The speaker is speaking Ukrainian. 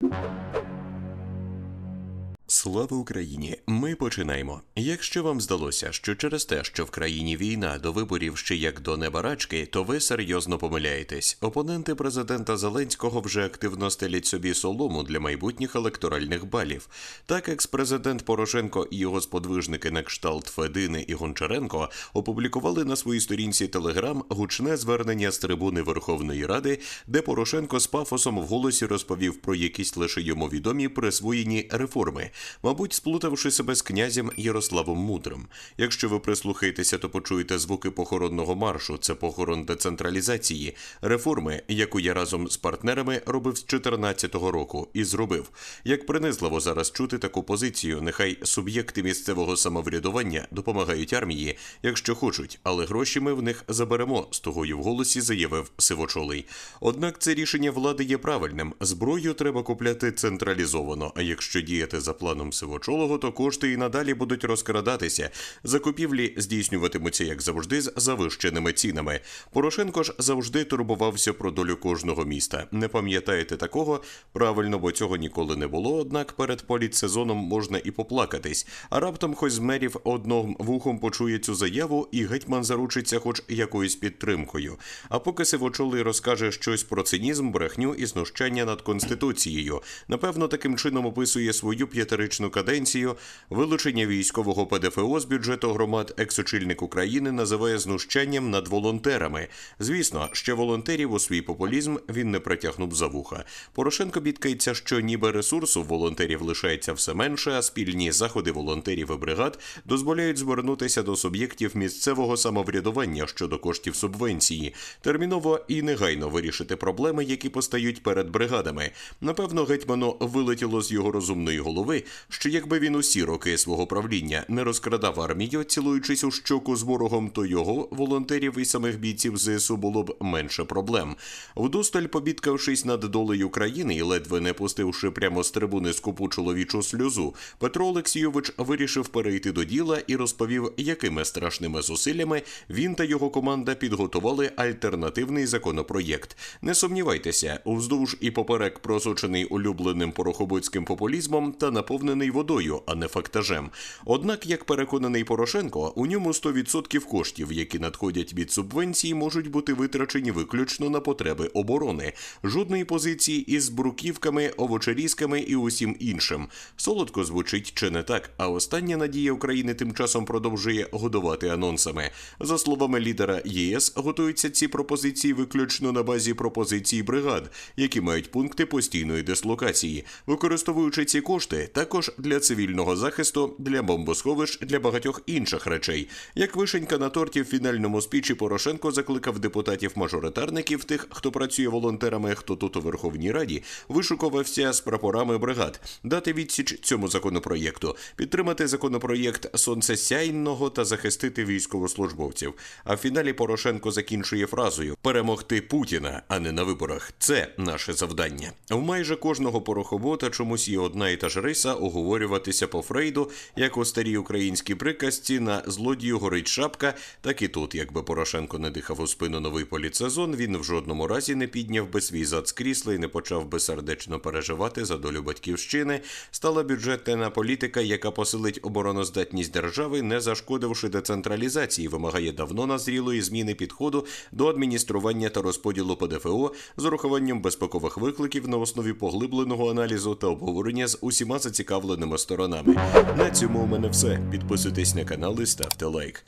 you Слава Україні! Ми починаємо. Якщо вам здалося, що через те, що в країні війна до виборів ще як до небарачки, то ви серйозно помиляєтесь. Опоненти президента Зеленського вже активно стелять собі солому для майбутніх електоральних балів. Так, екс-президент Порошенко і його сподвижники на кшталт Федини і Гончаренко опублікували на своїй сторінці Телеграм гучне звернення з трибуни Верховної Ради, де Порошенко з пафосом в голосі розповів про якісь лише йому відомі присвоєні реформи, мабуть, сплутавши себе з князем Ярославом Мудрим. Якщо ви прислухаєтеся, то почуєте звуки похоронного маршу. Це похорон децентралізації, реформи, яку я разом з партнерами робив з 2014 року і зробив. Як принизливо зараз чути таку позицію, нехай суб'єкти місцевого самоврядування допомагають армії, якщо хочуть, але гроші ми в них заберемо. з тугою в голосі заявив Сивочолий. Однак це рішення влади є правильним. Зброю треба купляти централізовано. А якщо діяти за планом Сивочолого, то кошти і надалі будуть розкрадатися. Закупівлі здійснюватимуться як завжди з завищеними цінами. Порошенко ж завжди турбувався про долю кожного міста. Не пам'ятаєте такого? Правильно, бо цього ніколи не було. Однак перед політсезоном можна і поплакатись. А раптом хтось з мерів одним вухом почує цю заяву, і гетьман заручиться хоч якоюсь підтримкою. А поки Сивочолий розкаже щось про цинізм, брехню і знущання над конституцією, напевно, таким чином описує свою п'ятиричну каденцію. Вилучення військового ПДФО з бюджету громад екс-очільник України називає знущанням над волонтерами. Звісно, ще волонтерів у свій популізм він не притягнув за вуха. Порошенко бідкається, що ніби ресурсу волонтерів лишається все менше, а спільні заходи волонтерів і бригад дозволяють звернутися до суб'єктів місцевого самоврядування щодо коштів субвенції, терміново і негайно вирішити проблеми, які постають перед бригадами. Напевно, гетьману вилетіло з його розумної голови, що якби він усі роки свого правління не розкрадав армію, цілуючись у щоку з ворогом, то його волонтерів і самих бійців ЗСУ було б менше проблем. Вдосталь побідкавшись над долею країни і ледве не пустивши прямо з трибуни скупу чоловічу сльозу, Петро Олексійович вирішив перейти до діла і розповів, якими страшними зусиллями він та його команда підготували альтернативний законопроєкт. Не сумнівайтеся, уздовж і поперек просочений улюбленим порохобицьким популізмом та наповнений водою, а не фактажем. Однак, як переконаний Порошенко, у ньому 100% коштів, які надходять від субвенції, можуть бути витрачені виключно на потреби оборони. Жодної позиції із бруківками, овочерізками і усім іншим. Солодко звучить чи не так. А остання надія України тим часом продовжує годувати анонсами. За словами лідера ЄС, готуються ці пропозиції виключно на базі пропозицій бригад, які мають пункти постійної дислокації, використовуючи ці кошти також для цивільного захисту, для бомбосховищ, для багатьох інших речей. Як вишенька на торті в фінальному спічі Порошенко закликав депутатів-мажоритарників, тих, хто працює волонтерами, хто тут у Верховній Раді, вишукувався з прапорами бригад, дати відсіч цьому законопроєкту, підтримати законопроєкт сонцесяйного та захистити військовослужбовців. А в фіналі Порошенко закінчує фразою перемогти Путіна, а не на виборах. Це наше завдання. В майже кожного порохобота чомусь є одна і та ж риса оговорюватися по Фрейду, як у старій українській приказці на злодію горить шапка, так і тут, якби Порошенко не дихав у спину новий політсезон, він в жодному разі не підняв би свій зад з крісла і не почав би сердечно переживати за долю батьківщини. Стала бюджетна політика, яка посилить обороноздатність держави, не зашкодивши децентралізації, вимагає давно назрілої зміни підходу до адміністрування та розподілу ПДФО з урахуванням безпекових викликів на основі поглибленого аналізу та обговорення з усіма зацікавленими сторонами. На цьому у мене все. Підписуйтесь на канал і ставте лайк.